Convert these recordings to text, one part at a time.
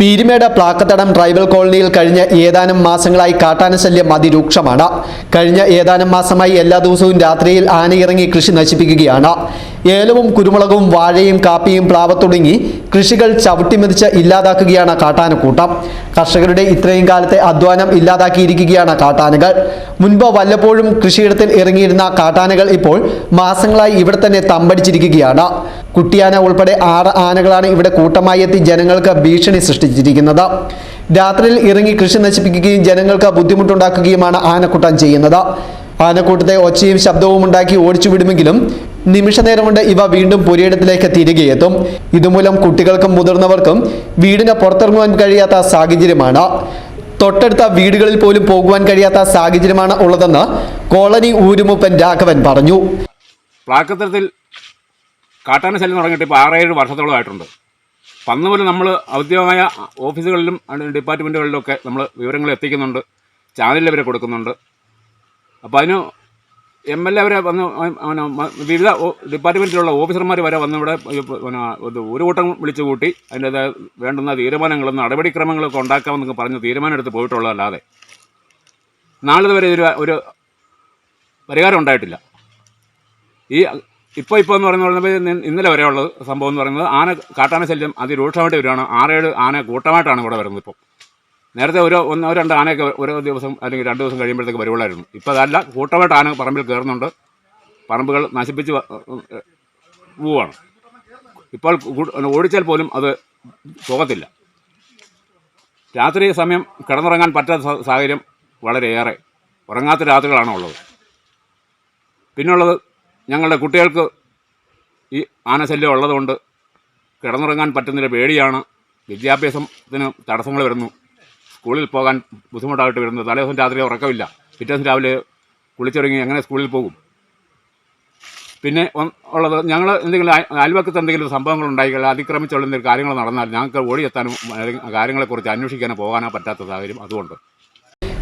Peermade Plakkathadam tribal കോളനിയിൽ കഴിഞ്ഞ ഏതാനും മാസങ്ങളായി കാട്ടാനശല്യം അതിരൂക്ഷമാണ്. കഴിഞ്ഞ ഏതാനും മാസമായി എല്ലാ ദിവസവും രാത്രിയിൽ ആനയിറങ്ങി കൃഷി നശിപ്പിക്കുകയാണ്. ഏലവും കുരുമുളകും വാഴയും കാപ്പിയും പ്ലാവ തുടങ്ങി കൃഷികൾ ചവിട്ടിമെതിച്ച് ഇല്ലാതാക്കുകയാണ് കാട്ടാനക്കൂട്ടം. കർഷകരുടെ ഇത്രയും കാലത്തെ അധ്വാനം ഇല്ലാതാക്കിയിരിക്കുകയാണ് കാട്ടാനകൾ. മുൻപ് വല്ലപ്പോഴും കൃഷിയിടത്തിൽ ഇറങ്ങിയിരുന്ന കാട്ടാനകൾ ഇപ്പോൾ മാസങ്ങളായി ഇവിടെ തന്നെ തമ്പടിച്ചിരിക്കുകയാണ്. കുട്ടിയാന ഉൾപ്പെടെ ആറ് ആനകളാണ് ഇവിടെ കൂട്ടമായി എത്തി ജനങ്ങൾക്ക് ഭീഷണി സൃഷ്ടിച്ചിരിക്കുന്നത്. രാത്രിയിൽ ഇറങ്ങി കൃഷി നശിപ്പിക്കുകയും ജനങ്ങൾക്ക് ബുദ്ധിമുട്ടുണ്ടാക്കുകയുമാണ് ആനക്കൂട്ടം ചെയ്യുന്നത്. ആനക്കൂട്ടത്തെ ഒച്ചയും ശബ്ദവും ഉണ്ടാക്കി ഓടിച്ചു വിടുമെങ്കിലും നിമിഷ നേരം കൊണ്ട് ഇവ വീണ്ടും പുരയിടത്തിലേക്ക് തിരികെ എത്തും. ഇതുമൂലം കുട്ടികൾക്കും മുതിർന്നവർക്കും വീടിന് പുറത്തിറങ്ങുവാൻ കഴിയാത്ത സാഹചര്യമാണ്. തൊട്ടടുത്ത വീടുകളിൽ പോലും പോകുവാൻ കഴിയാത്ത സാഹചര്യമാണ് ഉള്ളതെന്ന് കോളനി ഊരുമുപ്പൻ രാഘവൻ പറഞ്ഞു. പ്ലാക്കത്തരത്തിൽ കാട്ടാന ശല്യം തുടങ്ങിയിട്ട് ഇപ്പോൾ ആറേഴ് വർഷത്തോളമായിട്ടുണ്ട് അന്ന് മുതൽ നമ്മൾ ഔദ്യോഗികമായ ഓഫീസുകളിലും ഡിപ്പാർട്ട്മെന്റുകളിലും ഒക്കെ നമ്മൾ വിവരങ്ങൾ എത്തിക്കുന്നുണ്ട്. ചാനലിൽ വരെ കൊടുക്കുന്നുണ്ട്. അപ്പോൾ അതിന് എം എൽ എ വരെ വന്ന് വിവിധ ഡിപ്പാർട്ട്മെന്റിലുള്ള ഓഫീസർമാർ വരെ വന്ന് ഇവിടെ ഒരു കൂട്ടം വിളിച്ചു കൂട്ടി അതിന്റെ വേണ്ടുന്ന തീരുമാനങ്ങളും നടപടിക്രമങ്ങളൊക്കെ ഉണ്ടാക്കാമെന്നൊക്കെ പറഞ്ഞ് തീരുമാനം എടുത്ത് പോയിട്ടുള്ളതല്ലാതെ. നാളിതുവരെ ഒരു ഒരു പരിഹാരം ഉണ്ടായിട്ടില്ല. ഈ ഇപ്പോൾ ഇപ്പോൾ എന്ന് പറയുന്നത് ഇന്ന് ഇന്നലെ വരെയുള്ള സംഭവം എന്ന് പറയുന്നത് ആന കാട്ടാന ശല്യം അതിരൂക്ഷമായിട്ട് വരികയാണ്. ആറേഴ് ആന കൂട്ടമായിട്ടാണ് ഇവിടെ വരുന്നത് ഇപ്പോൾ. നേരത്തെ ഒരു ഒന്നോ രണ്ടോ ആനയൊക്കെ ഓരോ ദിവസം അല്ലെങ്കിൽ രണ്ട് ദിവസം കഴിയുമ്പോഴത്തേക്ക് വരുവുള്ളായിരുന്നു ഇപ്പോൾ അതല്ല കൂട്ടമായിട്ട് ആന പറമ്പിൽ കയറുന്നുണ്ട്. പറമ്പുകൾ നശിപ്പിച്ച് പോവാണ്. ഇപ്പോൾ ഓടിച്ചാൽ പോലും അത് പോകത്തില്ല. രാത്രി സമയം കിടന്നുറങ്ങാൻ പറ്റാത്ത സാഹചര്യം വളരെയേറെ. ഉറങ്ങാത്ത രാത്രികളാണ് ഉള്ളത്. പിന്നുള്ളത് ഞങ്ങളുടെ കുട്ടികൾക്ക് ഈ ആനശല്യം ഉള്ളതുകൊണ്ട് കിടന്നുറങ്ങാൻ പറ്റുന്നില്ല പേടിയാണ്. വിദ്യാഭ്യാസത്തിന് തടസ്സങ്ങൾ വരുന്നു. സ്കൂളിൽ പോകാൻ ബുദ്ധിമുട്ടായിട്ട് വരുന്നത്. തലേ ദിവസം രാത്രി ഉറക്കമില്ല. പിറ്റേ ദിവസം രാവിലെ കുളിച്ചിറങ്ങി എങ്ങനെ സ്കൂളിൽ പോകും. പിന്നെ ഉള്ളത് ഞങ്ങൾ എന്തെങ്കിലും അയ- അയൽവക്കത്ത് എന്തെങ്കിലും സംഭവങ്ങൾ ഉണ്ടായിക്കഴിഞ്ഞാൽ അതിക്രമിച്ചുള്ള എന്തെങ്കിലും കാര്യങ്ങൾ നടന്നാൽ ഞങ്ങൾക്ക് ഓടിയെത്താനും കാര്യങ്ങളെക്കുറിച്ച് അന്വേഷിക്കാനോ പോകാനോ പറ്റാത്ത സാഹചര്യം അതുകൊണ്ട്.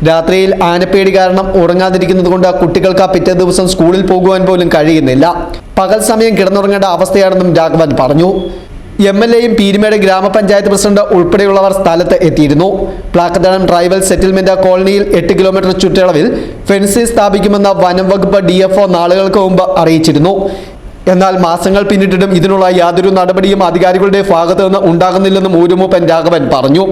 രാത്രിയിൽ ആനപ്പേടി കാരണം ഉറങ്ങാതിരിക്കുന്നത് കൊണ്ട് കുട്ടികൾക്ക് പിറ്റേ ദിവസം സ്കൂളിൽ പോകുവാൻ പോലും കഴിയുന്നില്ല. പകൽ സമയം കിടന്നുറങ്ങേണ്ട അവസ്ഥയാണെന്നും രാഘവൻ പറഞ്ഞു. എം എൽ എയും പീരുമേട് ഗ്രാമപഞ്ചായത്ത് പ്രസിഡന്റ് ഉൾപ്പെടെയുള്ളവർ സ്ഥലത്ത് എത്തിയിരുന്നു. പ്ലാക്കത്തടം ട്രൈബൽ സെറ്റിൽമെന്റ് കോളനിയിൽ എട്ട് കിലോമീറ്റർ ചുറ്റളവിൽ ഫെൻസി സ്ഥാപിക്കുമെന്ന വനം വകുപ്പ് ഡി എഫ് നാളുകൾക്ക് മുമ്പ് അറിയിച്ചിരുന്നു. എന്നാൽ മാസങ്ങൾ പിന്നിട്ടിട്ടും ഇതിനുള്ള യാതൊരു നടപടിയും അധികാരികളുടെ ഭാഗത്തു നിന്ന് ഉണ്ടാകുന്നില്ലെന്നും ഊരുമൂപ്പൻ രാഘവൻ പറഞ്ഞു.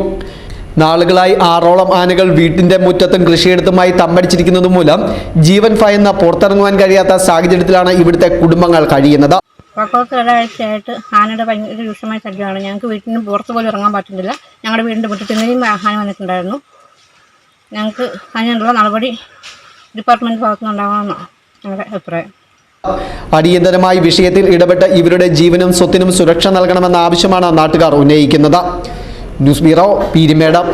നാളുകളായി ആറോളം ആനകൾ വീട്ടിന്റെ മുറ്റത്തും കൃഷിയിടത്തുമായി തമ്പടിച്ചിരിക്കുന്നത് മൂലം ജീവൻ ഫയന്ന പുറത്തിറങ്ങുവാൻ കഴിയാത്ത സാഹചര്യത്തിലാണ് ഇവിടുത്തെ കുടുംബങ്ങൾ കഴിയുന്നത്. പക്കോത്ത് ഒരാഴ്ചയായിട്ട് ആനയുടെ ഭയങ്കര രൂക്ഷമായ ശല്യമാണ്. ഞങ്ങൾക്ക് വീട്ടിൽ നിന്ന് പുറത്ത് പോലും ഇറങ്ങാൻ പറ്റുന്നില്ല. ഞങ്ങളുടെ വീടിന്റെ മുറ്റത്ത് ഇന്നലെയും ആന വന്നിട്ടുണ്ടായിരുന്നു. ഞങ്ങൾക്ക് അതിനുള്ള നടപടി ഡിപ്പാർട്ട്മെന്റ് ഭാഗത്തു നിന്നുണ്ടാകണമെന്നാണ് ഞങ്ങളുടെ അഭിപ്രായം. അടിയന്തരമായി വിഷയത്തിൽ ഇടപെട്ട ഇവരുടെ ജീവനും സ്വത്തിനും സുരക്ഷ നൽകണമെന്ന ആവശ്യമാണ് നാട്ടുകാർ ഉന്നയിക്കുന്നത്. News bureau Peermade.